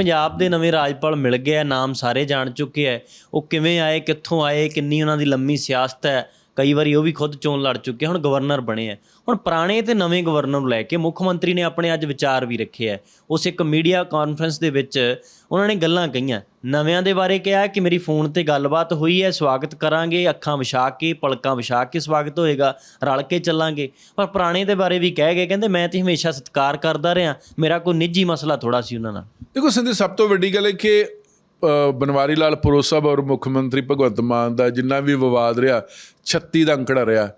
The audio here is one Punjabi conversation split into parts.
ਪੰਜਾਬ ਦੇ ਨਵੇਂ ਰਾਜਪਾਲ ਮਿਲ ਗਏ ਆ ਨਾਮ ਸਾਰੇ ਜਾਣ ਚੁੱਕੇ ਆ ਉਹ ਕਿਵੇਂ ਆਏ, ਕਿੱਥੋਂ ਆਏ, ਕਿੰਨੀ ਉਹਨਾਂ ਦੀ ਲੰਮੀ ਸਿਆਸਤ ਹੈ ਕਈ ਵਾਰੀ ਉਹ ਵੀ ਖੁਦ ਚੋਣ ਲੜ ਚੁੱਕੇ ਹੁਣ ਗਵਰਨਰ ਬਣੇ ਆ। ਹੁਣ ਪੁਰਾਣੇ ਤੇ ਨਵੇਂ ਗਵਰਨਰ ਨੂੰ ਲੈ ਕੇ ਮੁੱਖ ਮੰਤਰੀ ਨੇ ਆਪਣੇ ਅੱਜ ਵਿਚਾਰ ਵੀ ਰੱਖੇ ਆ। ਉਸ ਇੱਕ ਮੀਡੀਆ ਕਾਨਫਰੰਸ ਦੇ ਵਿੱਚ ਉਹਨਾਂ ਨੇ ਗੱਲਾਂ ਕਹੀਆਂ। ਨਵਿਆਂ ਦੇ ਬਾਰੇ ਕਿਹਾ ਕਿ ਮੇਰੀ ਫੋਨ ਤੇ ਗੱਲਬਾਤ ਹੋਈ ਹੈ, ਸਵਾਗਤ ਕਰਾਂਗੇ, ਅੱਖਾਂ ਵਿਛਾ ਕੇ, ਪਲਕਾਂ ਵਿਛਾ ਕੇ ਸਵਾਗਤ ਹੋਏਗਾ, ਰਲ ਕੇ ਚੱਲਾਂਗੇ। ਪਰ ਪੁਰਾਣੇ ਦੇ ਬਾਰੇ ਵੀ ਕਹਿ ਗਏ, ਕਹਿੰਦੇ ਮੈਂ ਤੇ ਹਮੇਸ਼ਾ ਸਤਿਕਾਰ ਕਰਦਾ ਰਿਹਾ। ਮੇਰਾ ਕੋਈ ਨਿੱਜੀ ਮਸਲਾ ਥੋੜਾ ਸੀ ਉਹਨਾਂ ਨਾਲ। ਦੇਖੋ ਸਿੰਧੀ ਸਭ ਤੋਂ ਵੱਡੀ ਗੱਲ ਹੈ ਕਿ ਬਨਵਾਰੀ ਲਾਲ ਪੁਰੋ ਸਾਹਿਬ ਔਰ ਮੁੱਖ ਮੰਤਰੀ ਭਗਵੰਤ ਮਾਨ ਦਾ ਜਿੰਨਾ ਵੀ ਵਿਵਾਦ ਰਿਹਾ 36 ਦਾ ਅੰਕੜਾ ਰਿਹਾ।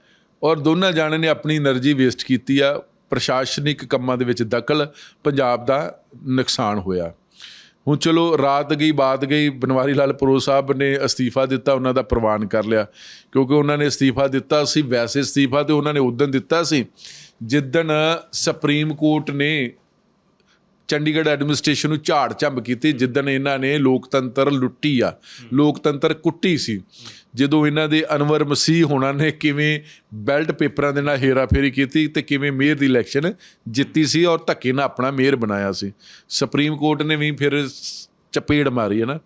ਔਰ ਦੋਨਾਂ ਜਾਣੇ ਨੇ ਆਪਣੀ એનર્ਜੀ ਵੇਸਟ ਕੀਤੀ ਆ। ਪ੍ਰਸ਼ਾਸਨਿਕ ਕੰਮਾਂ ਦੇ ਵਿੱਚ ਦਖਲ, ਪੰਜਾਬ ਦਾ ਨੁਕਸਾਨ ਹੋਇਆ। ਹੁਣ ਚਲੋ, ਰਾਤ ਗਈ, ਬਾਤ ਗਈ ਬਨਵਾਰੀ ਲਾਲ ਪੁਰੋ ਸਾਹਿਬ ਨੇ ਅਸਤੀਫਾ ਦਿੱਤਾ, ਉਹਨਾਂ ਦਾ ਪ੍ਰਵਾਨ ਕਰ ਲਿਆ। ਕਿਉਂਕਿ ਉਹਨਾਂ ਨੇ ਅਸਤੀਫਾ ਦਿੱਤਾ ਸੀ, ਵੈਸੇ ਅਸਤੀਫਾ ਤੇ ਉਹਨਾਂ ਨੇ ਉਦੋਂ ਦਿੱਤਾ ਸੀ। ਜਿੱਦਣ ਸੁਪਰੀਮ ਕੋਰਟ ਨੇ ਚੰਡੀਗੜ੍ਹ ਐਡਮਿਨਿਸਟ੍ਰੇਸ਼ਨ ਨੂੰ ਝਾੜ ਝੰਬ ਕੀਤੀ ਜਿੱਦਣ ਇਹਨਾਂ ਨੇ ਲੋਕਤੰਤਰ ਲੁੱਟੀ ਆ। ਲੋਕਤੰਤਰ ਕੁੱਟੀ ਸੀ। ਜਦੋਂ ਇਹਨਾਂ ਦੇ ਅਨਵਰ ਮਸੀਹ ਹੋਣਾ ਨੇ ਕਿਵੇਂ ਬੈਲਟ ਪੇਪਰਾਂ ਦੇ ਨਾਲ ਹੇਰਾਫੇਰੀ ਕੀਤੀ ਤੇ ਕਿਵੇਂ ਮੇਅਰ ਦੀ ਇਲੈਕਸ਼ਨ ਜਿੱਤੀ ਸੀ ਔਰ ਧੱਕੇ ਨਾਲ ਆਪਣਾ ਮੇਅਰ ਬਣਾਇਆ ਸੀ। ਸੁਪਰੀਮ ਕੋਰਟ ਨੇ ਵੀ ਫਿਰ ਚਪੇੜ ਮਾਰੀ ਹੈ ਨਾ।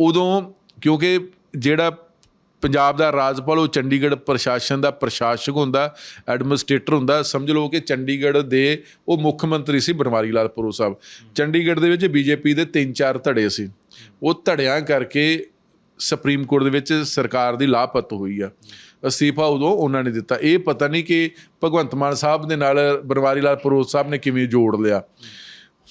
ਉਦੋਂ ਕਿਉਂਕਿ ਜਿਹੜਾ ਪੰਜਾਬ ਦਾ ਰਾਜਪਾਲ, ਉਹ ਚੰਡੀਗੜ੍ਹ ਪ੍ਰਸ਼ਾਸਨ ਦਾ ਪ੍ਰਸ਼ਾਸਕ ਹੁੰਦਾ, ਐਡਮਿਨਿਸਟ੍ਰੇਟਰ ਹੁੰਦਾ, ਸਮਝ ਲਓ ਕਿ ਚੰਡੀਗੜ੍ਹ ਦੇ ਉਹ ਮੁੱਖ ਮੰਤਰੀ ਸੀ ਬਨਵਾਰੀ ਲਾਲ ਪੁਰੂ ਸਾਹਿਬ। ਚੰਡੀਗੜ੍ਹ ਦੇ ਵਿੱਚ ਬੀਜੇਪੀ ਦੇ ਤਿੰਨ ਚਾਰ ਧੜੇ ਸੀ। ਉਹ ਧੜਿਆਂ ਕਰਕੇ ਸੁਪਰੀਮ ਕੋਰਟ ਦੇ ਵਿੱਚ ਸਰਕਾਰ ਦੀ ਲਾਪਤ ਹੋਈ ਆ। ਅਸਤੀਫਾ ਉਦੋਂ ਉਹਨਾਂ ਨੇ ਦਿੱਤਾ। ਇਹ ਪਤਾ ਨਹੀਂ ਕਿ ਭਗਵੰਤ ਮਾਨ ਸਾਹਿਬ ਦੇ ਨਾਲ ਬਨਵਾਰੀ ਲਾਲ ਪੁਰੂ ਸਾਹਿਬ ਨੇ ਕਿਵੇਂ ਜੋੜ ਲਿਆ।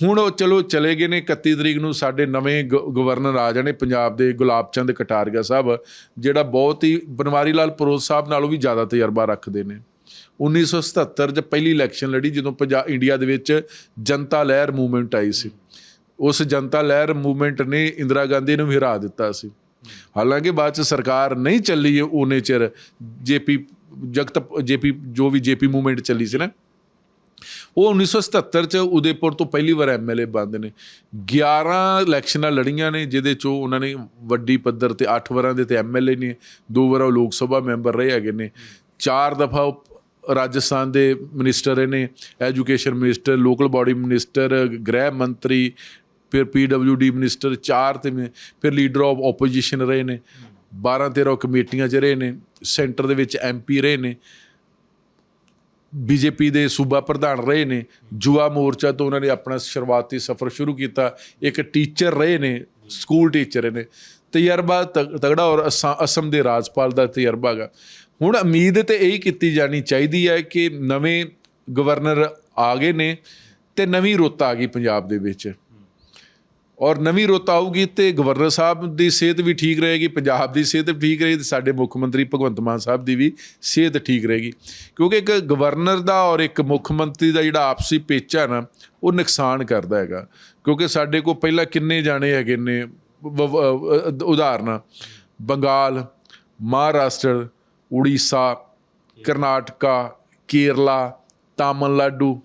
ਹੁਣ ਉਹ ਚਲੋ ਚਲੇ ਗਏ ਨੇ 31 ਤਰੀਕ ਨੂੰ, ਸਾਡੇ ਨਵੇਂ ਗ- ਗਵਰਨਰ ਆ ਜਾਣੇ ਪੰਜਾਬ ਦੇ ਗੁਲਾਬ ਚੰਦ ਕਟਾਰੀਆ ਸਾਹਿਬ, ਜਿਹੜਾ ਬਹੁਤ ਹੀ ਬਨਵਾਰੀ ਲਾਲ ਪਰੋਸ ਸਾਹਿਬ ਨਾਲੋਂ ਵੀ ਜ਼ਿਆਦਾ ਤਜਰਬਾ ਰੱਖਦੇ ਨੇ। 1977 ਚ ਪਹਿਲੀ ਇਲੈਕਸ਼ਨ ਲੜੀ ਜਦੋਂ ਪੰਜਾਬ ਇੰਡੀਆ ਦੇ ਵਿੱਚ ਜਨਤਾ ਲਹਿਰ ਮੂਵਮੈਂਟ ਆਈ ਸੀ। ਉਸ ਜਨਤਾ ਲਹਿਰ ਮੂਵਮੈਂਟ ਨੇ ਇੰਦਰਾ ਗਾਂਧੀ ਨੂੰ ਵੀ ਹਰਾ ਦਿੱਤਾ ਸੀ। ਹਾਲਾਂਕਿ ਬਾਅਦ ਚ ਸਰਕਾਰ ਨਹੀਂ ਚੱਲੀ, ਉਹਨੇ ਚਿਰ ਜੇਪੀ, ਜਗਤ, ਜੇਪੀ, ਜੋ ਵੀ ਜੇਪੀ ਮੂਵਮੈਂਟ ਚੱਲੀ ਸੀ ਨਾ ਉਹ 1977 ਚ ਉਦੇਪੁਰ ਤੋਂ ਪਹਿਲੀ ਵਾਰ ਐਮਐਲਏ ਬਣਦੇ ਨੇ। 11 ਇਲੈਕਸ਼ਨਾਂ ਲੜੀਆਂ ਨੇ, ਜਿਹਦੇ ਚੋਂ ਉਹਨਾਂ ਨੇ ਵੱਡੀ ਪੱਧਰ ਤੇ 8 ਵਾਰਾਂ ਦੇ ਤੇ ਐਮਐਲਏ ਨੇ, ਦੋ ਵਾਰ ਉਹ ਲੋਕ ਸਭਾ ਮੈਂਬਰ ਰਹੇ ਹੈਗੇ ਨੇ। ਚਾਰ ਦਫਾ ਉਹ ਰਾਜਸਥਾਨ ਦੇ ਮਿਨਿਸਟਰ ਰਹੇ ਨੇ education minister local body minister ਗ੍ਰਹਿ ਮੰਤਰੀ, ਫਿਰ ਪੀਡਬਲਯੂਡੀ ਮਿਨਿਸਟਰ ਚਾਰ ਤੇ ਮੈਂ- ਫਿਰ ਲੀਡਰ ਆਫ ਆਪੋਜੀਸ਼ਨ ਰਹੇ ਨੇ। 12 13 ਕਮੇਟੀਆਂ 'ਚ ਰਹੇ ਨੇ, ਸੈਂਟਰ ਦੇ ਵਿੱਚ ਐਮਪੀ ਰਹੇ ਨੇ। ਬੀਜੇਪੀ ਦੇ ਸੂਬਾ ਪ੍ਰਧਾਨ ਰਹੇ ਨੇ, ਜੁਆ ਮੋਰਚਾ ਤੋਂ ਉਹਨਾਂ ਨੇ ਆਪਣਾ ਸ਼ੁਰੂਆਤੀ ਸਫ਼ਰ ਸ਼ੁਰੂ ਕੀਤਾ, ਇੱਕ ਟੀਚਰ ਰਹੇ ਨੇ, ਸਕੂਲ ਟੀਚਰ ਨੇ। ਤਜਰਬਾ ਤਗ- ਤਗੜਾ ਔਰ ਅਸਾ- ਅਸਮ ਦੇ ਰਾਜਪਾਲ ਦਾ ਤਜਰਬਾ ਹੈਗਾ। ਹੁਣ ਉਮੀਦ ਤੇ ਇਹੀ ਕੀਤੀ ਜਾਣੀ ਚਾਹੀਦੀ ਹੈ ਕਿ ਨਵੇਂ ਗਵਰਨਰ ਆ ਗਏ ਨੇ ਤੇ ਨਵੀਂ ਰੁੱਤ ਆ ਗਈ ਪੰਜਾਬ ਦੇ ਵਿੱਚ। ਔਰ ਨਵੀਂ ਰੁੱਤ ਆਊਗੀ ਤੇ ਗਵਰਨਰ ਸਾਹਿਬ ਦੀ ਸਿਹਤ ਵੀ ਠੀਕ ਰਹੇਗੀ, ਪੰਜਾਬ ਦੀ ਸਿਹਤ ਵੀ ਠੀਕ ਰਹੇਗੀ ਤੇ ਸਾਡੇ ਮੁੱਖ ਮੰਤਰੀ ਭਗਵੰਤ ਮਾਨ ਸਾਹਿਬ ਦੀ ਵੀ ਸਿਹਤ ਠੀਕ ਰਹੇਗੀ। ਕਿਉਂਕਿ ਇੱਕ ਗਵਰਨਰ ਦਾ ਔਰ ਇੱਕ ਮੁੱਖ ਮੰਤਰੀ ਦਾ ਜਿਹੜਾ ਆਪਸੀ ਪੇਚਾ ਨਾ, ਉਹ ਨੁਕਸਾਨ ਕਰਦਾ ਹੈਗਾ। ਕਿਉਂਕਿ ਸਾਡੇ ਕੋਲ ਪਹਿਲਾਂ ਕਿੰਨੇ ਜਾਣੇ ਹੈਗੇ ਨੇ, ਵ- ਵ- ਉਦਾਹਰਨਾਂ, ਬੰਗਾਲ, ਮਹਾਰਾਸ਼ਟਰ, ਉੜੀਸਾ, ਕਰਨਾਟਕਾ, ਕੇਰਲਾ, ਤਾਮਿਲਨਾਡੂ,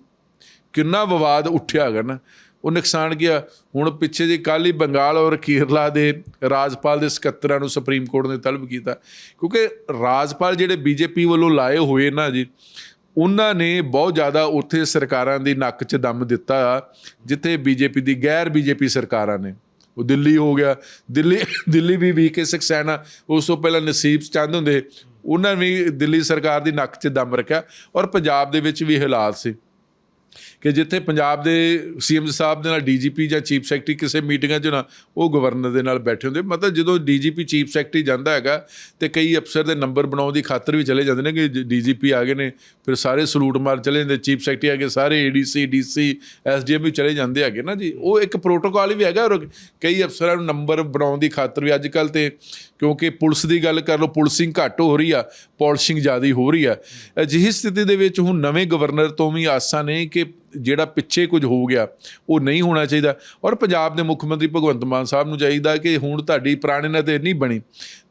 ਕਿੰਨਾ ਵਿਵਾਦ ਉੱਠਿਆ ਹੈਗਾ ਨਾ। ਉਹ ਨੁਕਸਾਨ ਗਿਆ ਹੁਣ ਪਿੱਛੇ ਜੇ ਕੱਲ ਹੀ ਬੰਗਾਲ ਔਰ ਕੇਰਲਾ ਦੇ ਰਾਜਪਾਲ ਦੇ ਸਕੱਤਰਾਂ ਨੂੰ ਸੁਪਰੀਮ ਕੋਰਟ ਨੇ ਤਲਬ ਕੀਤਾ। ਕਿਉਂਕਿ ਰਾਜਪਾਲ ਜਿਹੜੇ ਬੀਜੇਪੀ ਵੱਲੋਂ ਲਾਏ ਹੋਏ ਨਾ ਜੀ, ਉਹਨਾਂ ਨੇ ਬਹੁਤ ਜ਼ਿਆਦਾ ਉੱਥੇ ਸਰਕਾਰਾਂ ਦੀ ਨੱਕ 'ਚ ਦਮ ਦਿੱਤਾ, ਜਿੱਥੇ ਬੀਜੇਪੀ ਦੀ ਗੈਰ ਬੀਜੇਪੀ ਸਰਕਾਰਾਂ ਨੇ। ਉਹ ਦਿੱਲੀ ਹੋ ਗਿਆ। ਦਿੱਲੀ ਦਿੱਲੀ ਵੀ ਵੀਕੇ ਸੈਨਾ ਉਸ ਤੋਂ ਪਹਿਲਾਂ ਨਸੀਬ ਚੰਦ ਹੁੰਦੇ, ਉਹਨਾਂ ਨੇ ਵੀ ਦਿੱਲੀ ਸਰਕਾਰ ਦੀ ਨੱਕ 'ਚ ਦਮ ਰੱਖਿਆ ਔਰ ਪੰਜਾਬ ਦੇ ਵਿੱਚ ਵੀ ਹਾਲਾਤ ਸੀ। ਕਿ ਜਿੱਥੇ ਪੰਜਾਬ ਦੇ ਸੀਐਮ ਸਾਹਿਬ ਦੇ ਨਾਲ ਡੀਜੀਪੀ ਜਾਂ ਚੀਫ ਸੈਕਟਰੀ ਕਿਸੇ ਮੀਟਿੰਗਾਂ 'ਚ ਨਾ ਉਹ ਗਵਰਨਰ ਦੇ ਨਾਲ ਬੈਠੇ ਹੁੰਦੇ। ਮਤਲਬ ਜਦੋਂ ਡੀਜੀਪੀ, ਚੀਫ ਸੈਕਟਰੀ ਜਾਂਦਾ ਹੈਗਾ ਤੇ ਕਈ ਅਫਸਰ ਦੇ ਨੰਬਰ ਬਣਾਉਣ ਦੀ ਖਾਤਰ ਵੀ ਚਲੇ ਜਾਂਦੇ ਨੇ ਕਿ ਡੀਜੀਪੀ ਆ ਗਏ ਨੇ, ਫਿਰ ਸਾਰੇ ਸਲੂਟ ਮਾਰ ਚਲੇ ਜਾਂਦੇ, ਚੀਫ ਸੈਕਟਰੀ ਆ ਕੇ ਸਾਰੇ ਏਡੀਸੀ ਡੀਸੀ ਐਸਡੀਐਮ ਵੀ ਚਲੇ ਜਾਂਦੇ ਹੈਗੇ ਨਾ ਜੀ। ਉਹ ਇੱਕ ਪ੍ਰੋਟੋਕਾਲ ਵੀ ਹੈਗਾ ਔਰ ਕਈ ਅਫਸਰਾਂ ਨੂੰ ਨੰਬਰ ਬਣਾਉਣ ਦੀ ਖਾਤਰ ਵੀ ਅੱਜ ਕੱਲ ਤੇ ਕਿਉਂਕਿ ਪੁਲਿਸ ਦੀ ਗੱਲ ਕਰ ਲਓ, ਪੁਲਿਸਿੰਗ ਘੱਟ ਹੋ ਰਹੀ ਆ, ਪਾਲਿਸ਼ਿੰਗ ਜ਼ਿਆਦਾ ਹੋ ਰਹੀ ਆ। ਅਜਿਹੀ ਸਥਿਤੀ ਦੇ ਵਿੱਚ ਹੁਣ ਨਵੇਂ ਗਵਰਨਰ ਤੋਂ ਵੀ ਆਸਾਂ ਨੇ ਕਿ ਜਿਹੜਾ ਪਿੱਛੇ ਕੁਝ ਹੋ ਗਿਆ, ਉਹ ਨਹੀਂ ਹੋਣਾ ਚਾਹੀਦਾ। ਔਰ ਪੰਜਾਬ ਦੇ ਮੁੱਖ ਮੰਤਰੀ ਭਗਵੰਤ ਮਾਨ ਸਾਹਿਬ ਨੂੰ ਚਾਹੀਦਾ ਕਿ ਹੁਣ ਤੁਹਾਡੀ ਪੁਰਾਣੇ ਨਾਲ ਤੇ ਨਹੀਂ ਬਣੀ,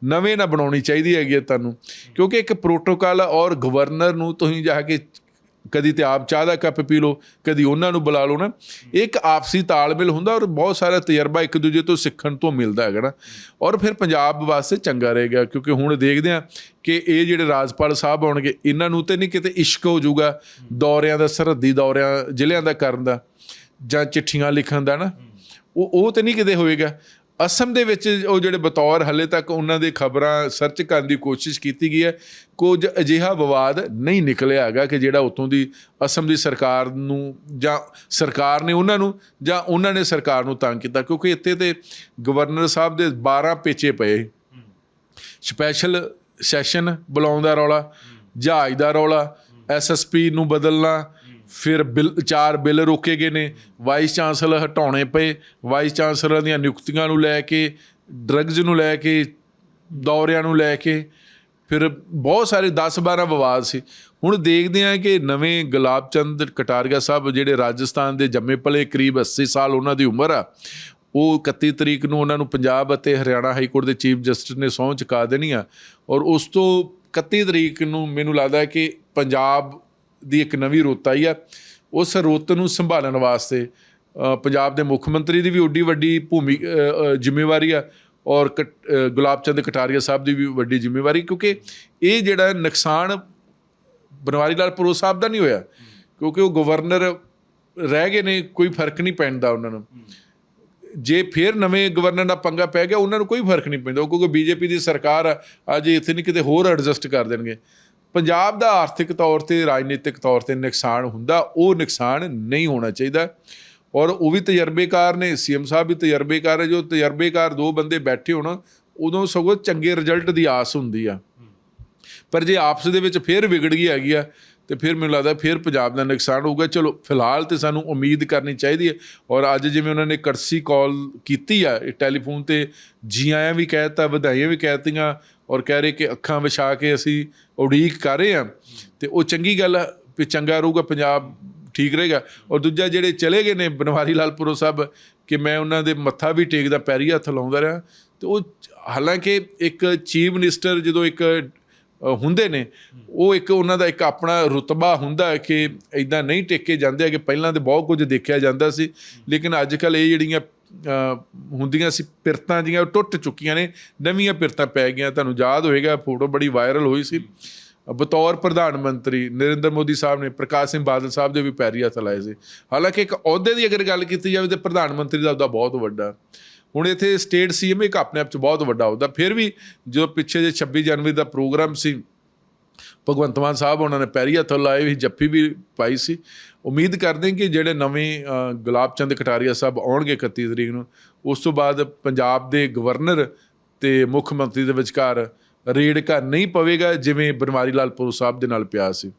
ਨਵੇਂ ਨਾਲ ਬਣਾਉਣੀ ਚਾਹੀਦੀ ਹੈਗੀ ਹੈ ਤੁਹਾਨੂੰ। ਕਿਉਂਕਿ ਇੱਕ ਪ੍ਰੋਟੋਕਾਲ ਔਰ ਗਵਰਨਰ ਨੂੰ ਤੁਸੀਂ ਜਾ ਕੇ ਕਦੀ ਤੇ ਆਪ ਚਾਹ ਦਾ ਕੱਪ ਪੀ ਲਓ, ਕਦੀ ਉਹਨਾਂ ਨੂੰ ਬੁਲਾ ਲਓ ਨਾ। ਇੱਕ ਆਪਸੀ ਤਾਲਮੇਲ ਹੁੰਦਾ ਔਰ ਬਹੁਤ ਸਾਰਾ ਤਜਰਬਾ ਇੱਕ ਦੂਜੇ ਤੋਂ ਸਿੱਖਣ ਤੋਂ ਮਿਲਦਾ ਹੈਗਾ ਨਾ। ਔਰ ਫਿਰ ਪੰਜਾਬ ਵਾਸਤੇ ਚੰਗਾ ਰਹੇਗਾ ਕਿਉਂਕਿ ਹੁਣ ਦੇਖਦੇ ਆ ਕਿ ਇਹ ਜਿਹੜੇ ਰਾਜਪਾਲ ਸਾਹਿਬ ਆਉਣਗੇ, ਇਹਨਾਂ ਨੂੰ ਤੇ ਨਹੀਂ ਕਿਤੇ ਇਸ਼ਕ ਹੋ ਜਾਊਗਾ ਦੌਰਿਆਂ ਦਾ, ਸਰਹੱਦੀ ਦੌਰਿਆਂ, ਜ਼ਿਲ੍ਹਿਆਂ ਦਾ ਕਰਨ ਦਾ ਜਾਂ ਚਿੱਠੀਆਂ ਲਿਖਣ ਦਾ ਨਾ। ਉਹ ਉਹ ਤੇ ਨਹੀਂ ਕਿਤੇ ਹੋਏਗਾ। ਅਸਮ ਦੇ ਵਿੱਚ ਉਹ ਜਿਹੜੇ ਬਤੌਰ ਹਲੇ ਤੱਕ ਉਹਨਾਂ ਦੇ ਖਬਰਾਂ ਸਰਚ ਕਰਨ ਦੀ ਕੋਸ਼ਿਸ਼ ਕੀਤੀ ਗਈ ਹੈ, ਕੁਝ ਅਜਿਹਾ ਵਿਵਾਦ ਨਹੀਂ ਨਿਕਲਿਆ ਹੈਗਾ ਕਿ ਜਿਹੜਾ ਉਤੋਂ ਦੀ ਅਸਮ ਦੀ ਸਰਕਾਰ ਨੂੰ ਜਾਂ ਸਰਕਾਰ ਨੇ ਉਹਨਾਂ ਨੂੰ ਜਾਂ ਉਹਨਾਂ ਨੇ ਸਰਕਾਰ ਨੂੰ ਤੰਗ ਕੀਤਾ, ਕਿਉਂਕਿ ਇੱਥੇ ਤੇ ਗਵਰਨਰ ਸਾਹਿਬ ਦੇ 12 ਪੇਚੇ ਪਏ। ਸਪੈਸ਼ਲ ਸੈਸ਼ਨ ਬੁਲਾਉਣ ਦਾ ਰੌਲਾ, ਜਹਾਜ਼ ਦਾ ਰੌਲਾ ਐਸਐਸਪੀ ਨੂੰ ਬਦਲਣਾ ਫਿਰ ਬਿੱਲ, ਚਾਰ ਬਿੱਲ ਰੋਕੇ ਗਏ ਨੇ। ਵਾਈਸ ਚਾਂਸਲਰ ਹਟਾਉਣੇ ਪਏ। ਵਾਈਸ ਚਾਂਸਲਰ ਦੀਆਂ ਨਿਯੁਕਤੀਆਂ ਨੂੰ ਲੈ ਕੇ ਡਰੱਗਜ਼ ਨੂੰ ਲੈ ਕੇ, ਦੌਰਿਆਂ ਨੂੰ ਲੈ ਕੇ, ਫਿਰ ਬਹੁਤ ਸਾਰੇ 10 12 ਵਿਵਾਦ ਸੀ। ਹੁਣ ਦੇਖਦੇ ਹਾਂ ਕਿ ਨਵੇਂ ਗੁਲਾਬ ਚੰਦ ਕਟਾਰੀਆ ਸਾਹਿਬ ਜਿਹੜੇ ਰਾਜਸਥਾਨ ਦੇ ਜੰਮੇ ਪਲੇ ਕਰੀਬ 80 ਸਾਲ ਉਹਨਾਂ ਦੀ ਉਮਰ ਆ, ਉਹ 31 ਤਰੀਕ ਨੂੰ ਉਹਨਾਂ ਨੂੰ ਪੰਜਾਬ ਅਤੇ ਹਰਿਆਣਾ ਹਾਈ ਕੋਰਟ ਦੇ ਚੀਫ ਜਸਟਿਸ ਨੇ ਸਹੁੰ ਚੁਕਾ ਦੇਣੀ ਆ। ਔਰ ਉਸ ਤੋਂ 31 ਤਰੀਕ ਨੂੰ ਮੈਨੂੰ ਲੱਗਦਾ ਕਿ ਪੰਜਾਬ ਦੀ ਇੱਕ ਨਵੀਂ ਰੁੱਤ ਆਈ ਆ ਉਸ ਰੁੱਤ ਨੂੰ ਸੰਭਾਲਣ ਵਾਸਤੇ ਪੰਜਾਬ ਦੇ ਮੁੱਖ ਮੰਤਰੀ ਦੀ ਵੀ ਓਡੀ ਵੱਡੀ ਭੂਮੀ ਜ਼ਿੰਮੇਵਾਰੀ ਆ ਔਰ ਕਟ- ਗੁਲਾਬ ਚੰਦ ਕਟਾਰੀਆ ਸਾਹਿਬ ਦੀ ਵੀ ਵੱਡੀ ਜ਼ਿੰਮੇਵਾਰੀ ਕਿਉਂਕਿ ਇਹ ਜਿਹੜਾ ਨੁਕਸਾਨ ਬਨਵਾਰੀ ਲਾਲ ਪ੍ਰੋ ਸਾਹਿਬ ਦਾ ਨਹੀਂ ਹੋਇਆ ਕਿਉਂਕਿ ਉਹ ਗਵਰਨਰ ਰਹਿ ਗਏ ਨੇ, ਕੋਈ ਫ਼ਰਕ ਨਹੀਂ ਪੈਂਦਾ ਉਹਨਾਂ ਨੂੰ। ਜੇ ਫਿਰ ਨਵੇਂ ਗਵਰਨਰ ਦਾ ਪੰਗਾ ਪੈ ਗਿਆ, ਉਹਨਾਂ ਨੂੰ ਕੋਈ ਫ਼ਰਕ ਨਹੀਂ ਪੈਂਦਾ ਉਹ ਕਿਉਂਕਿ ਬੀਜੇਪੀ ਦੀ ਸਰਕਾਰ ਆ, ਅੱਜ ਇੱਥੇ ਨਹੀਂ ਕਿਤੇ ਹੋਰ ਐਡਜਸਟ ਕਰ ਦੇਣਗੇ। ਪੰਜਾਬ ਦਾ ਆਰਥਿਕ ਤੌਰ ਤੇ, ਰਾਜਨੀਤਿਕ ਤੌਰ ਤੇ ਨੁਕਸਾਨ ਹੁੰਦਾ, ਉਹ ਨੁਕਸਾਨ ਨਹੀਂ ਹੋਣਾ ਚਾਹੀਦਾ। ਔਰ ਉਹ ਵੀ ਤਜਰਬੇਕਾਰ ਨੇ, ਸੀਐਮ ਸਾਹਿਬ ਵੀ ਤਜਰਬੇਕਾਰ ਹੈ ਜੋ ਤਜਰਬੇਕਾਰ ਦੋ ਬੰਦੇ ਬੈਠੇ ਹੋਣ, ਉਦੋਂ ਸਗੋਂ ਚੰਗੇ ਰਿਜ਼ਲਟ ਦੀ ਆਸ ਹੁੰਦੀ ਆ। ਪਰ ਜੇ ਆਪਸ ਦੇ ਵਿੱਚ ਫੇਰ ਵਿਗੜ ਗਈ ਹੈਗੀ ਆ, ਤੇ ਫਿਰ ਮੈਨੂੰ ਲੱਗਦਾ ਫਿਰ ਪੰਜਾਬ ਦਾ ਨੁਕਸਾਨ ਹੋਊਗਾ। ਚਲੋ, ਫਿਲਹਾਲ ਤੇ ਸਾਨੂੰ ਉਮੀਦ ਕਰਨੀ ਚਾਹੀਦੀ ਹੈ ਔਰ ਅੱਜ ਜਿਵੇਂ ਉਹਨਾਂ ਨੇ ਕਰਸੀ ਕਾਲ ਕੀਤੀ ਆ ਟੈਲੀਫੋਨ ਤੇ ਜੀ ਆਇਆਂ ਵੀ ਕਹਿਤਾ ਵਧਾਈਆਂ ਵੀ ਕਹਿਤੀਆਂ ਔਰ ਕਹਿ ਰਹੇ ਕਿ ਅੱਖਾਂ ਵਿਛਾ ਕੇ ਅਸੀਂ ਉਡੀਕ ਕਰ ਰਹੇ ਹਾਂ। ਤੇ ਉਹ ਚੰਗੀ ਗੱਲ ਆ ਵੀ ਚੰਗਾ ਰਹੂਗਾ, ਪੰਜਾਬ ਠੀਕ ਰਹੇਗਾ। ਔਰ ਦੂਜਾ ਜਿਹੜੇ ਚਲੇ ਗਏ ਨੇ ਬਨਵਾਰੀ ਲਾਲ ਪੁਰੋ ਸਾਹਿਬ, ਕਿ ਮੈਂ ਉਹਨਾਂ ਦੇ ਮੱਥਾ ਵੀ ਟੇਕਦਾ, ਪੈਰੀ ਹੱਥ ਲਾਉਂਦਾ ਰਿਹਾ। ਤੇ ਉਹ ਹਾਲਾਂਕਿ ਇੱਕ ਚੀਫ ਮਿਨਿਸਟਰ ਜਦੋਂ ਇੱਕ ਹੁੰਦੇ ਨੇ, ਉਹ ਇੱਕ ਉਹਨਾਂ ਦਾ ਇੱਕ ਆਪਣਾ ਰੁਤਬਾ ਹੁੰਦਾ ਹੈ ਕਿ ਇਦਾਂ ਨਹੀਂ ਟੇਕੇ ਜਾਂਦੇ ਕਿ ਪਹਿਲਾਂ ਤੇ ਬਹੁਤ ਕੁਝ ਦੇਖਿਆ ਜਾਂਦਾ ਸੀ, ਲੇਕਿਨ ਅੱਜ ਕੱਲ ਇਹ ਜਿਹੜੀਆਂ ਹੁੰਦੀਆਂ ਸੀ ਪਿਰਤਾਂ ਜੀਆਂ, ਉਹ ਟੁੱਟ ਚੁੱਕੀਆਂ ਨੇ। ਨਵੀਆਂ ਪਿਰਤਾਂ ਪੈ ਗਈਆਂ, ਤੁਹਾਨੂੰ ਯਾਦ ਹੋਏਗਾ, ਫੋਟੋ ਬੜੀ ਵਾਇਰਲ ਹੋਈ ਸੀ। ਬਤੌਰ ਪ੍ਰਧਾਨ ਮੰਤਰੀ ਨਰਿੰਦਰ ਮੋਦੀ ਸਾਹਿਬ ਨੇ, ਪ੍ਰਕਾਸ਼ ਸਿੰਘ ਬਾਦਲ ਸਾਹਿਬ ਦੇ ਵੀ ਪੈਰੀ ਹੱਥ ਲਾਏ ਸੀ। ਹਾਲਾਂਕਿ ਇੱਕ ਅਹੁਦੇ ਦੀ ਅਗਰ ਗੱਲ ਕੀਤੀ ਜਾਵੇ ਤੇ ਪ੍ਰਧਾਨ ਮੰਤਰੀ ਦਾ ਅਹੁਦਾ ਬਹੁਤ ਵੱਡਾ। ਹੁਣ ਇੱਥੇ ਸਟੇਟ ਸੀਐਮ ਇੱਕ ਆਪਣੇ ਆਪ ਚ ਬਹੁਤ ਵੱਡਾ ਅਹੁਦਾ। ਫਿਰ ਵੀ ਜੋ ਪਿੱਛੇ ਜੇ 26 ਜਨਵਰੀ ਦਾ ਪ੍ਰੋਗਰਾਮ ਸੀ ਭਗਵੰਤ ਮਾਨ ਸਾਹਿਬ ਉਹਨਾਂ ਨੇ ਪੈਰੀ ਹੱਥ ਲਾਏ ਵੀ ਜੱਫੀ ਵੀ ਪਾਈ ਸੀ। ਉਮੀਦ ਕਰਦੇ ਕਿ ਜਿਹੜੇ ਨਵੇਂ ਗੁਲਾਬ ਚੰਦ ਕਟਾਰੀਆ ਸਾਹਿਬ ਆਉਣਗੇ 31 ਤਰੀਕ ਨੂੰ, ਉਸ ਤੋਂ ਬਾਅਦ ਪੰਜਾਬ ਦੇ ਗਵਰਨਰ ਤੇ ਮੁੱਖ ਮੰਤਰੀ ਦੇ ਵਿਚਕਾਰ ਰੇੜ ਘਰ ਨਹੀਂ ਪਵੇਗਾ, ਜਿਵੇਂ ਬਨਵਾਰੀ ਲਾਲ ਪੁਰੂ ਸਾਹਿਬ ਦੇ ਨਾਲ ਪਿਆ ਸੀ।